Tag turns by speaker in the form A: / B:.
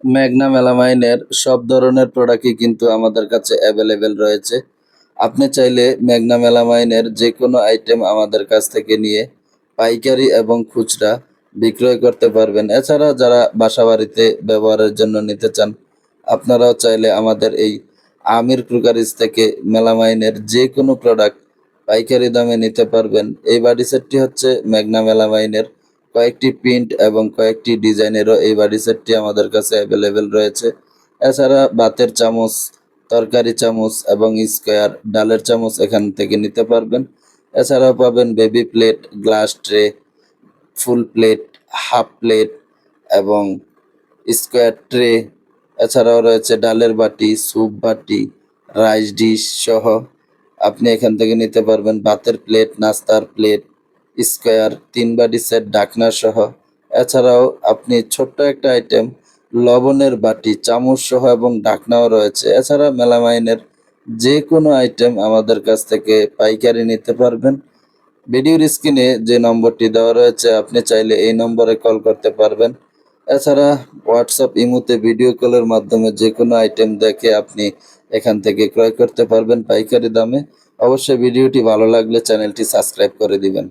A: Magna মেলামাইনের সব ধরনের প্রোডাক্টই কিন্তু আমাদের কাছে অ্যাভেলেবেল রয়েছে। আপনি চাইলে ম্যাগনা মেলামাইনের যে কোনো আইটেম আমাদের কাছ থেকে নিয়ে পাইকারি এবং খুচরা বিক্রয় করতে পারবেন। এছাড়া যারা বাসা বাড়িতে ব্যবহারের জন্য নিতে চান, আপনারাও চাইলে আমাদের এই আমির ক্রুকারিজ থেকে মেলামাইনের যে কোনো প্রোডাক্ট পাইকারি দামে নিতে পারবেন। এই বাডি সেটটি হচ্ছে ম্যাগনা মেলামাইনের কয়েকটি প্রিন্ট এবং কয়েকটি ডিজাইনেরও এই বাডি সেটটি আমাদের কাছে অ্যাভেলেবেল রয়েছে। এছাড়া বাতের চামচ, তরকারি চামচ এবং স্কোয়ার ডালের চামচ এখান থেকে নিতে পারবেন। এছাড়াও পাবেন baby plate, glass tray, full plate, half plate এবং স্কোয়ার ট্রে। এছাড়াও রয়েছে ডালের বাটি, স্যুপ বাটি, রাইস ডিশ সহ। আপনি এখান থেকে নিতে পারবেন ভাতের প্লেট, নাস্তার প্লেট স্কোয়ার তিন বাটি সেট ডাকনা সহ। এছাড়াও আপনি ছোট্ট একটা আইটেম, লবণের বাটি, চামচ সহ এবং ডাকনাও রয়েছে। এছাড়া মেলামাইনের যে কোনো আইটেম আমাদের কাছ থেকে পাইকারি নিতে পারবেন। ভিডিওর স্ক্রিনে যে নম্বরটি দেওয়া রয়েছে, আপনি চাইলে এই নম্বরে কল করতে পারবেন। এছাড়া হোয়াটসঅ্যাপ, ইমোতে ভিডিও কলের মাধ্যমে যে কোনো আইটেম দেখে আপনি এখান থেকে ক্রয় করতে পারবেন পাইকারি দামে। অবশ্যই ভিডিওটি ভালো লাগলে চ্যানেলটি সাবস্ক্রাইব করে দিবেন।